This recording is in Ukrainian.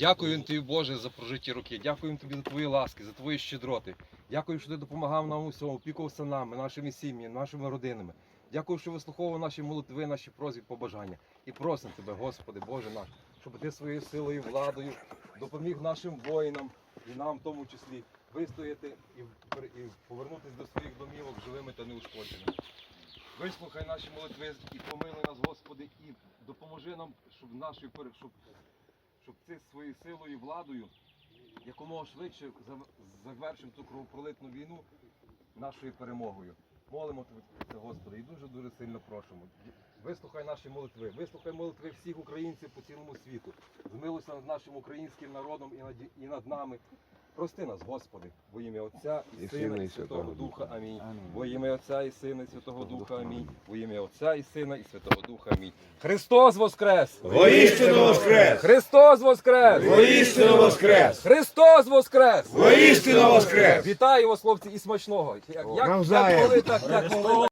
Дякую тобі, Боже, за прожиті роки. Дякуємо тобі за твої ласки, за твої щедроти. Дякую, що ти допомагав нам у всьому, опікувався нами, нашими сім'ями, нашими родинами. Дякую, що вислуховував наші молитви, наші просьби, побажання. І просимо тебе, Господи, Боже наш, щоб ти своєю силою, владою допоміг нашим воїнам і нам в тому числі вистояти і, повернутися до своїх домівок живими та неушкодженими. Вислухай наші молитви і помилуй нас, Господи, і допоможи нам, щоб пере- щоб, щоб ти своєю силою і владою якомога швидше завершив цю кровопролитну війну нашою перемогою. Молимо тебе, Господи, і дуже дуже сильно просимо. Вислухай наші молитви, вислухай молитви всіх українців по цілому світу. Змилуйся над нашим українським народом і над нами. Прости нас, Господи, во ім'я Отця і, Сина, і Святого Духа. Амінь. Во ім'я Отця і Сина, і Святого Духа. Амінь. Во ім'я Отця і Сина, і Святого Духа. Амінь. Христос Воскрес! Воістину воскрес! Христос Воскрес! Воістину воскрес! Христос Воскрес! Воістину воскрес! Вітаю вас, хлопці, і смачного. Як, як, як могли, так, як могли.